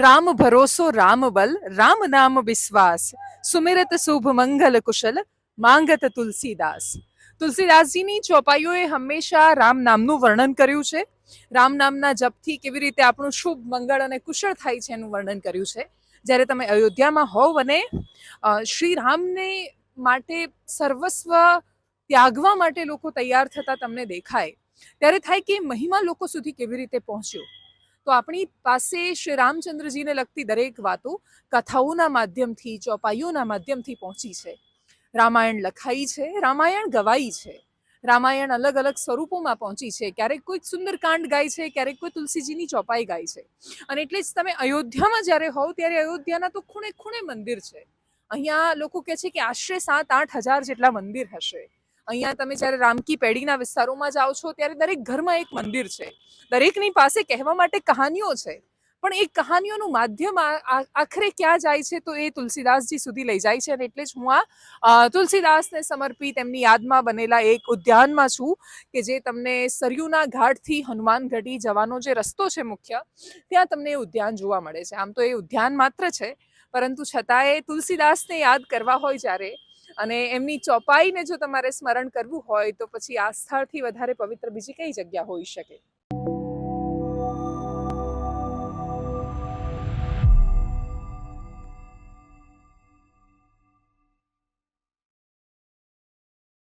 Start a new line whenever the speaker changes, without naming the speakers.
રામ ભરોસો રામ બલ રામ નામ વિશ્વાસ સુમિરત શુભ મંગલ કુશલ માંગત તુલસીદાસ તુલસીદાસજીની ચોપાઈઓએ હંમેશા રામ નામનું વર્ણન કર્યું છે। રામ નામના જપથી કેવી રીતે આપણું શુભ, મંગળ અને કુશળ થાય છે એનું વર્ણન કર્યું છે। જ્યારે તમે અયોધ્યામાં હોવ અને શ્રી રામને માટે સર્વસ્વ ત્યાગવા માટે લોકો તૈયાર થતા તમને દેખાય, ત્યારે થાય કે મહિમા લોકો સુધી કેવી રીતે પહોંચ્યો? તો આપણી પાસે શ્રી રામચંદ્રજીને લગતી દરેક વાતો કથાઓના માધ્યમથી, ચોપાઈઓના માધ્યમથી પહોંચી છે. રામાયણ લખાઈ છે, રામાયણ ગવાઈ છે. રામાયણ અલગ અલગ સ્વરૂપોમાં પહોંચી છે. ક્યારેક કોઈક સુંદરકાંડ ગાય છે, ક્યારેક કોઈ તુલસીજીની ચોપાઈ ગાય છે. અને એટલે જ તમે અયોધ્યામાં જ્યારે હોવ ત્યારે અયોધ્યાના તો ખૂણે ખૂણે મંદિર છે. અહીંયા લોકો કહે છે કે આશરે સાત આઠ હજાર જેટલા મંદિર હશે. અહીંયા તમે જ્યારે રામકી પેઢીના વિસ્તારોમાં જાઓ છો, ત્યારે દરેક ઘરમાં એક મંદિર છે. દરેકની પાસે કહેવા માટે કહાનીઓ છે. પણ એ કહાનીઓનું માધ્યમ આખરે ક્યાં જાય છે, તો એ તુલસીદાસજી સુધી લઈ જાય છે. અને એટલે જ હું આ તુલસીદાસને સમર્પિત એમની યાદમાં બનેલા એક ઉદ્યાનમાં છું કે જે તમને સરયુના ઘાટથી હનુમાનગઢી જવાનો જે રસ્તો છે મુખ્ય, ત્યાં તમને એ ઉદ્યાન જોવા મળે છે. આમ તો એ ઉદ્યાન માત્ર છે, પરંતુ છતાંય તુલસીદાસને યાદ કરવા હોય જ્યારે અને એમની ચોપાઈને જો તમારે સ્મરણ કરવું હોય તો પછી આ સ્થળથી વધારે પવિત્ર બીજી કઈ જગ્યા હોઈ શકે?